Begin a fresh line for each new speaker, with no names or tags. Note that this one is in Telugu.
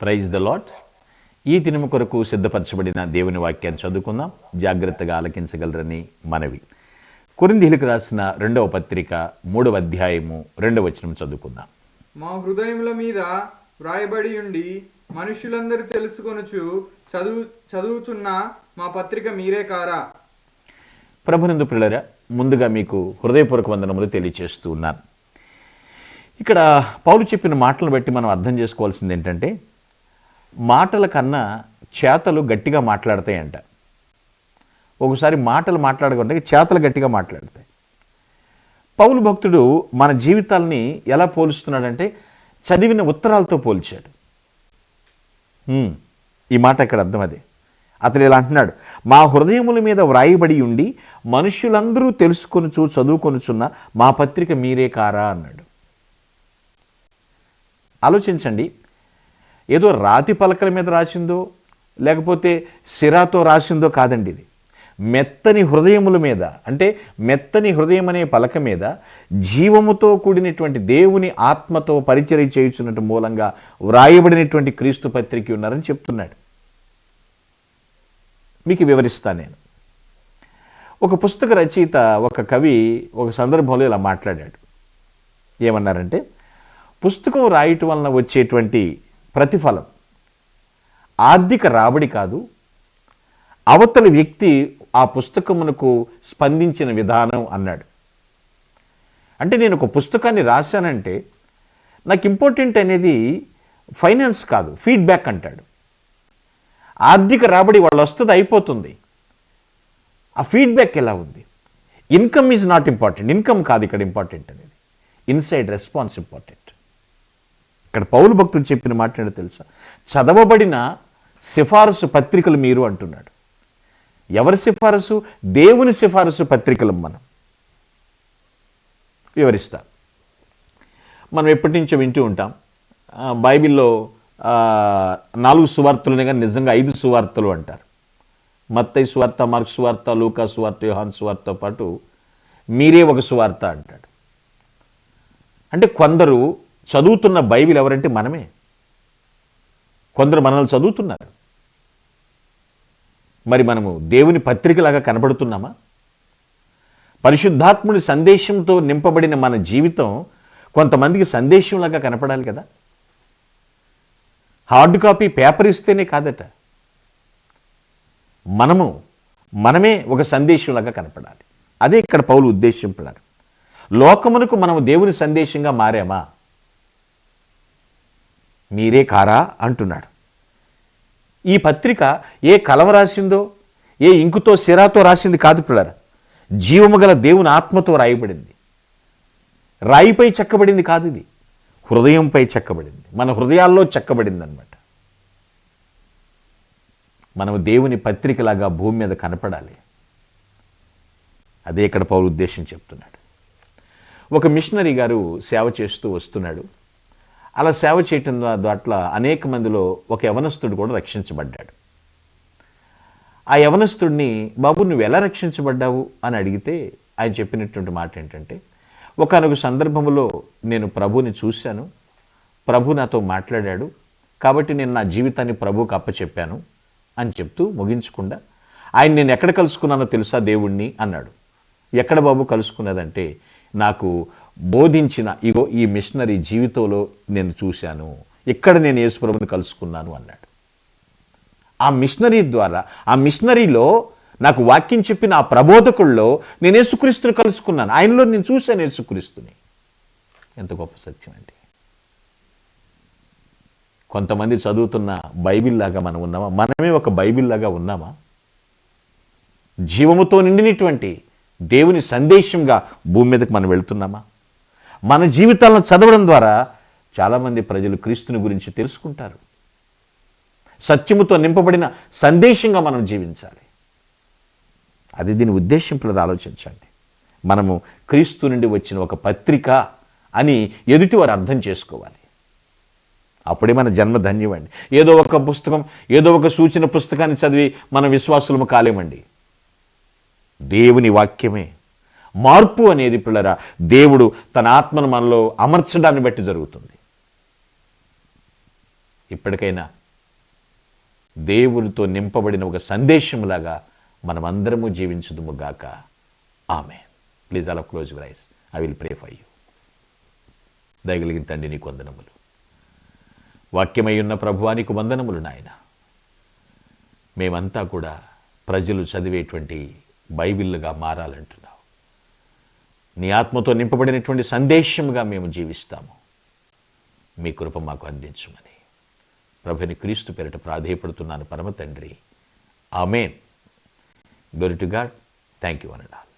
ప్రైజ్ ద లాట్ ఈ దినము కొరకు సిద్ధపరచబడిన దేవుని వాక్యాన్ని చదువుకుందాం. జాగ్రత్తగా ఆలకించగలరని మనవి. కొరిందీలకు రాసిన రెండవ పత్రిక మూడవ అధ్యాయము రెండవ వచనం చదువుకుందాం.
మా హృదయముల మీద వ్రాయబడి ఉండి మనుషులందరూ తెలుసుకొనుచు చదువు చదువుచున్న మా పత్రిక మీరే కారా?
ప్రభునందు పిల్లరా ముందుగా మీకు హృదయపూర్వక వందనములు తెలియచేస్తూ ఉన్నాను. ఇక్కడ పౌలు చెప్పిన మాటలను బట్టి మనం అర్థం చేసుకోవాల్సింది ఏంటంటే మాటల కన్నా చేతలు గట్టిగా మాట్లాడతాయంట. ఒకసారి మాటలు మాట్లాడకుండా చేతలు గట్టిగా మాట్లాడతాయి. పౌలు భక్తుడు మన జీవితాల్ని ఎలా పోలుస్తున్నాడంటే చదివిన ఉత్తరాలతో పోల్చాడు. ఈ మాట ఇక్కడ అర్థం అదే? అతను ఇలా అంటున్నాడు మా హృదయముల మీద వ్రాయబడి ఉండి మనుషులందరూ తెలుసుకొనుచు చదువుకొనుచున్న మా పత్రిక మీరే కారా అన్నాడు. ఆలోచించండి ఏదో రాతి పలకల మీద రాసిందో లేకపోతే సిరాతో రాసిందో కాదండి ఇది. మెత్తని హృదయముల మీద అంటే మెత్తని హృదయం అనే పలక మీద జీవముతో కూడినటువంటి దేవుని ఆత్మతో పరిచయం చేయుచున్నట్టు మూలంగా వ్రాయబడినటువంటి క్రీస్తు పత్రిక ఉన్నారని చెప్తున్నాడు. మీకు వివరిస్తాను నేను. ఒక పుస్తక రచయిత ఒక కవి ఒక సందర్భంలో ఇలా మాట్లాడాడు. ఏమన్నారంటే పుస్తకం రాయటం వలన వచ్చేటువంటి ప్రతిఫలం. ఆర్థిక రాబడి కాదు అవతలి వ్యక్తి ఆ పుస్తకమునకు స్పందించిన విధానం అన్నాడు. అంటే నేను ఒక పుస్తకాన్ని రాశానంటే నాకు ఇంపార్టెంట్ అనేది ఫైనాన్స్ కాదు ఫీడ్బ్యాక్ అంటాడు. ఆర్థిక రాబడి వాళ్ళు వస్తుంది అయిపోతుంది. ఆ ఫీడ్బ్యాక్ ఎలా ఉంది? Income is not important income కాదు ఇక్కడ ఇంపార్టెంట్ అనేది. Inside response important. ఇక్కడ పౌలు భక్తుడు చెప్పిన మాట ఏంటో తెలుసా? చదవబడిన సిఫారసు పత్రికలు మీరు అంటున్నాడు. ఎవరి సిఫారసు? దేవుని సిఫారసు పత్రికలు మనం. వివరిస్తా. మనం ఎప్పటి నుంచో వింటూ ఉంటాం. బైబిల్లో నాలుగు సువార్తలునే కానీ నిజంగా ఐదు సువార్తలు అంటారు. మత్తయి సువార్త మార్క్ సువార్త లూకా సువార్త యోహాన్ సువార్తతో పాటు మీరే ఒక సువార్త అంటాడు. అంటే కొందరు చదువుతున్న బైబిల్ ఎవరంటే మనమే. కొందరు మనల్ని చదువుతున్నారు. మరి మనము దేవుని పత్రికలాగా కనబడుతున్నామా? పరిశుద్ధాత్ముడి సందేశంతో నింపబడిన మన జీవితం కొంతమందికి సందేశంలాగా కనపడాలి కదా? హార్డ్ కాపీ పేపర్ ఇస్తేనే కాదట. మనము మనమే ఒక సందేశంలాగా కనపడాలి. అదే ఇక్కడ పౌలు ఉద్దేశింపడారు. లోకమునకు మనము దేవుని సందేశంగా మారామా? మీరే కారా అంటున్నాడు. ఈ పత్రిక ఏ కలవ రాసిందో ఏ ఇంకుతో సిరాతో రాసింది కాదు పిల్లరా. జీవము గల దేవుని ఆత్మతో రాయబడింది. రాయిపై చెక్కబడింది కాదు ఇది. హృదయంపై చెక్కబడింది. మన హృదయాల్లో చెక్కబడింది అనమాట మనం దేవుని పత్రికలాగా భూమి మీద కనపడాలి. అదే ఇక్కడ పౌరు ఉద్దేశం చెప్తున్నాడు. ఒక మిషనరీ గారు సేవ చేస్తూ వస్తున్నాడు. అలా సేవ చేయటం దాంట్లో అనేక మందిలో ఒక యవనస్తుడు కూడా రక్షించబడ్డాడు. ఆ యవనస్తుడిని బాబు నువ్వు ఎలా రక్షించబడ్డావు? అని అడిగితే ఆయన చెప్పినటువంటి మాట ఏంటంటే ఒకనొక సందర్భంలో నేను ప్రభుని చూశాను. ప్రభు నాతో మాట్లాడాడు. కాబట్టి నేను నా జీవితాన్ని ప్రభువుకి అప్పచెప్పాను అని చెప్తూ ముగించకుండా ఆయన నేను ఎక్కడ కలుసుకున్నానో తెలుసా దేవుణ్ణి? అన్నాడు. ఎక్కడ బాబు కలుసుకున్నదంటే నాకు బోధించిన ఇగో ఈ మిషనరీ జీవితంలో నేను చూశాను. ఇక్కడ నేను యేసుప్రభుని కలుసుకున్నాను అన్నాడు. ఆ మిషనరీ ద్వారా ఆ మిషనరీలో నాకు వాక్యం చెప్పిన ఆ ప్రబోధకుల్లో నేను యేసుక్రీస్తుని కలుసుకున్నాను. ఆయనలో నేను చూశాను యేసుక్రీస్తుని. ఎంత గొప్ప సత్యం అండి. కొంతమంది చదువుతున్న బైబిల్ లాగా మనం ఉన్నామా? మనమే ఒక బైబిల్ లాగా ఉన్నామా? జీవముతో నిండినటువంటి దేవుని సందేశంగా భూమి మీదకి మనం వెళ్తున్నామా? మన జీవితాలను చదవడం ద్వారా చాలామంది ప్రజలు క్రీస్తుని గురించి తెలుసుకుంటారు. సత్యముతో నింపబడిన సందేశంగా మనం జీవించాలి. అది దీని ఉద్దేశం పిల్లలు ఆలోచించండి. మనము క్రీస్తు నుండి వచ్చిన ఒక పత్రిక అని ఎదుటివారు అర్థం చేసుకోవాలి. అప్పుడే మన జన్మ ధన్యమండి. ఏదో ఒక పుస్తకం ఏదో ఒక సూచన పుస్తకాన్ని చదివి మన విశ్వాసులము కాలేమండి. దేవుని వాక్యమే. మార్పు అనేది పిల్లరా దేవుడు తన ఆత్మను మనలో అమర్చడాన్ని బట్టి జరుగుతుంది. ఇప్పటికైనా దేవునితో నింపబడిన ఒక సందేశంలాగా మనమందరము జీవించుదుము గాక. ఆమె ప్లీజ్ అలా close rice I will pray for you దయగలిగిన తండ్రి నీకు వందనములు. వాక్యమై ఉన్న ప్రభువానికి వందనములు నాయన. మేమంతా కూడా ప్రజలు చదివేటువంటి బైబిల్గా మారాలంటున్నాం. నీ ఆత్మతో నింపబడినటువంటి సందేశముగా మేము జీవిస్తాము. మీ కృప మాకు అందించమని. ప్రభుని క్రీస్తు పేరిట ప్రాధేయపడుతున్నాను పరమ తండ్రి. Amen. Glory to God thank you అనండి